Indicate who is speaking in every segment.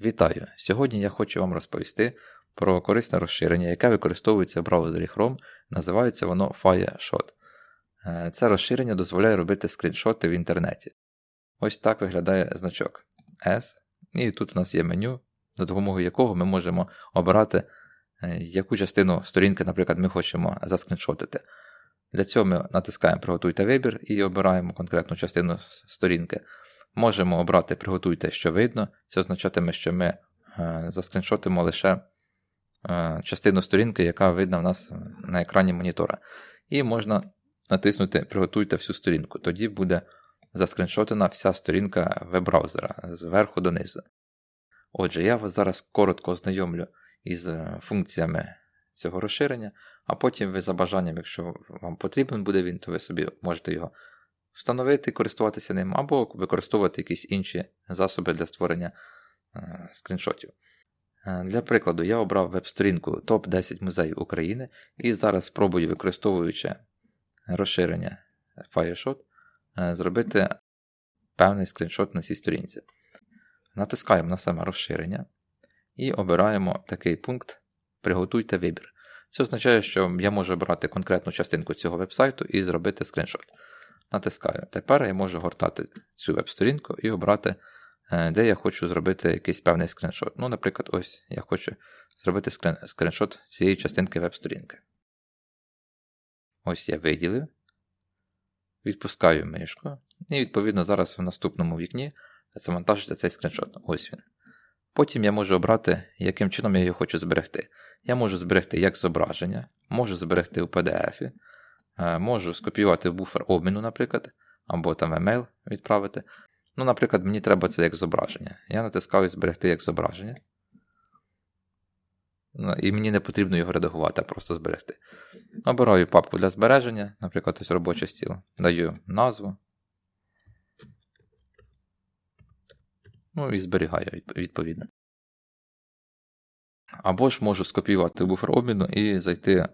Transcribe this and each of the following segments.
Speaker 1: Вітаю! Сьогодні я хочу вам розповісти про корисне розширення, яке використовується в браузері Chrome, називається воно FireShot. Е, Це розширення дозволяє робити скріншоти в інтернеті. Ось так виглядає значок S. І тут у нас є меню, за допомогою якого ми можемо обирати, е, яку частину сторінки, наприклад, ми хочемо заскріншотити. Для цього ми натискаємо Приготуйте вибір і обираємо конкретну частину сторінки. Можемо обрати Приготуйте, що видно. Це означатиме, що ми е, заскріншотимо лише е, частину сторінки, яка видна в нас на екрані монітора. І можна натиснути Приготуйте всю сторінку. Тоді буде заскріншотена вся сторінка веб-браузера зверху донизу. Отже, я вас зараз коротко ознайомлю із е, функціями цього розширення, а потім ви за бажанням, якщо вам потрібен буде він, то ви собі можете його встановити, користуватися ним, або використовувати якісь інші засоби для створення е, скріншотів. Е, Для прикладу, я обрав веб-сторінку топ-10 музеїв України і зараз спробую, використовуючи розширення FireShot, е, зробити певний скріншот на цій сторінці. Натискаємо на саме розширення і обираємо такий пункт Приготуйте вибір. Це означає, що я можу обрати конкретну частинку цього вебсайту і зробити скріншот. Натискаю. Тепер я можу гортати цю веб-сторінку і обрати, е, де я хочу зробити якийсь певний скріншот. Ну, наприклад, ось я хочу зробити скріншот цієї частинки веб-сторінки. Ось я виділив. Відпускаю мишку. І, відповідно, зараз в наступному вікні завантажиться цей скріншот. Ось він. Потім я можу обрати, яким чином я його хочу зберегти. Я можу зберегти як зображення, можу зберегти у PDF, можу скопіювати буфер обміну, наприклад, або там емейл відправити. Ну, наприклад, мені треба це як зображення. Я натискаю зберегти як зображення. Ну, і мені не потрібно його редагувати, а просто зберегти. Обираю папку для збереження, наприклад, ось робочий стіл. Даю назву. Ну і зберігаю відповідно. Або ж можу скопіювати буфер обміну і зайти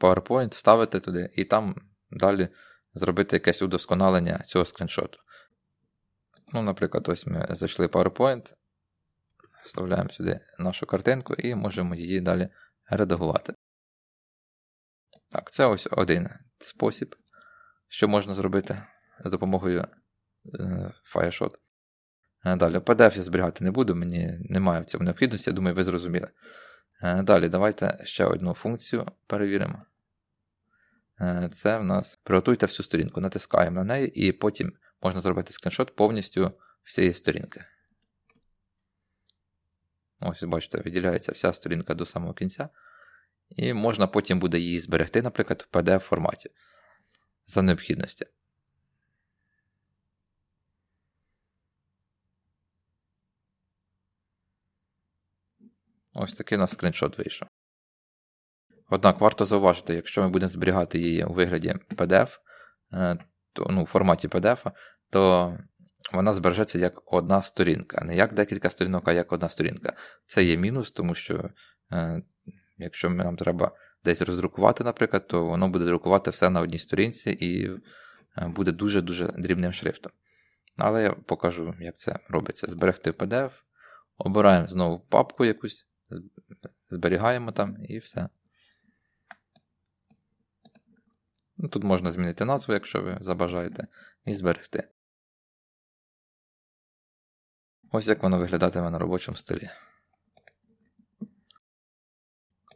Speaker 1: PowerPoint, вставити туди, і там далі зробити якесь удосконалення цього скріншоту. Ну, Наприклад, ось ми зайшли PowerPoint, вставляємо сюди нашу картинку і можемо її далі редагувати. Так, це ось один спосіб, що можна зробити з допомогою е, FireShot. Далі, PDF я зберігати не буду, мені немає в цьому необхідності, я думаю, ви зрозуміли. Далі, давайте ще одну функцію перевіримо. Це в нас приготуйте всю сторінку. Натискаємо на неї, і потім можна зробити скріншот повністю всієї сторінки. Ось, бачите, виділяється вся сторінка до самого кінця. І можна потім буде її зберегти, наприклад, в PDF форматі за необхідності. Ось такий у нас скріншот вийшов. Однак варто зауважити, якщо ми будемо зберігати її у вигляді PDF, е, то, ну, в форматі PDF, то вона збережеться як одна сторінка, не як декілька сторінок, а як одна сторінка. Це є мінус, тому що е, якщо нам треба десь роздрукувати, наприклад, то воно буде друкувати все на одній сторінці і е, буде дуже-дуже дрібним шрифтом. Але я покажу, як це робиться. Зберегти PDF, обираємо знову папку якусь зберігаємо там і все. Ну, Тут можна змінити назву, якщо ви забажаєте, і зберегти. Ось як воно виглядатиме на робочому столі.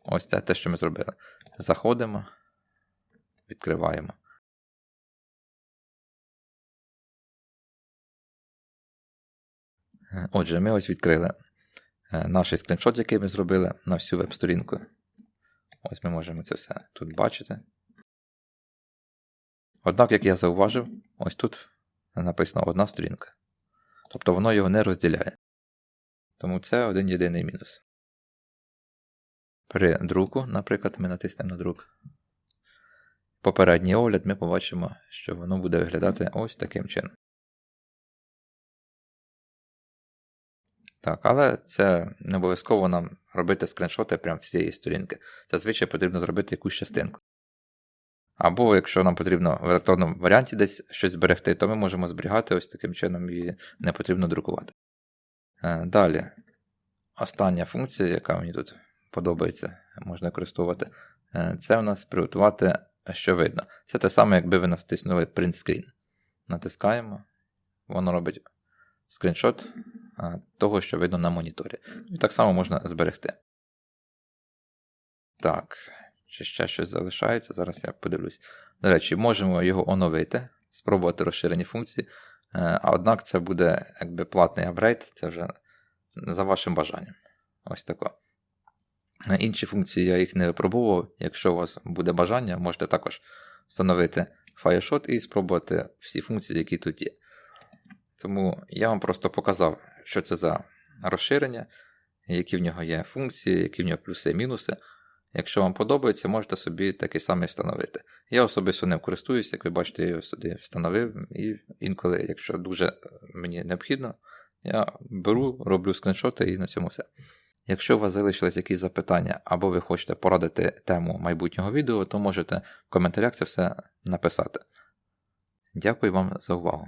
Speaker 1: Ось це те, що ми зробили. Заходимо, відкриваємо. Отже, ми ось відкрили Е, наш скріншот, який ми зробили на всю веб-сторінку. Ось ми можемо це все тут бачити. Однак, як я зауважив, ось тут написано одна сторінка. Тобто воно його не розділяє. Тому це один єдиний мінус. При друку, наприклад, ми натиснемо на друк. Попередній огляд ми побачимо, що воно буде виглядати ось таким чином. Так, але це не обов'язково нам робити скріншоти прямо всієї сторінки. Зазвичай потрібно зробити якусь частинку. Або якщо нам потрібно в електронному варіанті десь щось зберегти, то ми можемо зберігати ось таким чином і не потрібно друкувати. Е, далі остання функція, яка мені тут подобається, можна використовувати, е, це у нас приготувати, що видно. Це те саме, якби ви натиснули print screen. Натискаємо, воно робить скріншот е, того, що видно на моніторі. І так само можна зберегти. Так, чи ще щось залишається? Зараз я подивлюсь. До речі, можемо його оновити, спробувати розширені функції. Е, А однак це буде якби платний апгрейд, це вже за вашим бажанням. Ось тако. Е, Інші функції я їх не випробував. Якщо у вас буде бажання, можете також встановити Fireshot і спробувати всі функції, які тут є. Тому я вам просто показав, що це за розширення, які в нього є функції, які в нього плюси і мінуси. Якщо вам подобається, можете собі такий самий встановити. Я особисто ним користуюся, як ви бачите, я його сюди встановив, і інколи, якщо дуже мені необхідно, я беру, роблю скріншоти і на цьому все. Якщо у вас залишились якісь запитання, або ви хочете порадити тему майбутнього відео, то можете в коментарях це все написати. Дякую вам за увагу.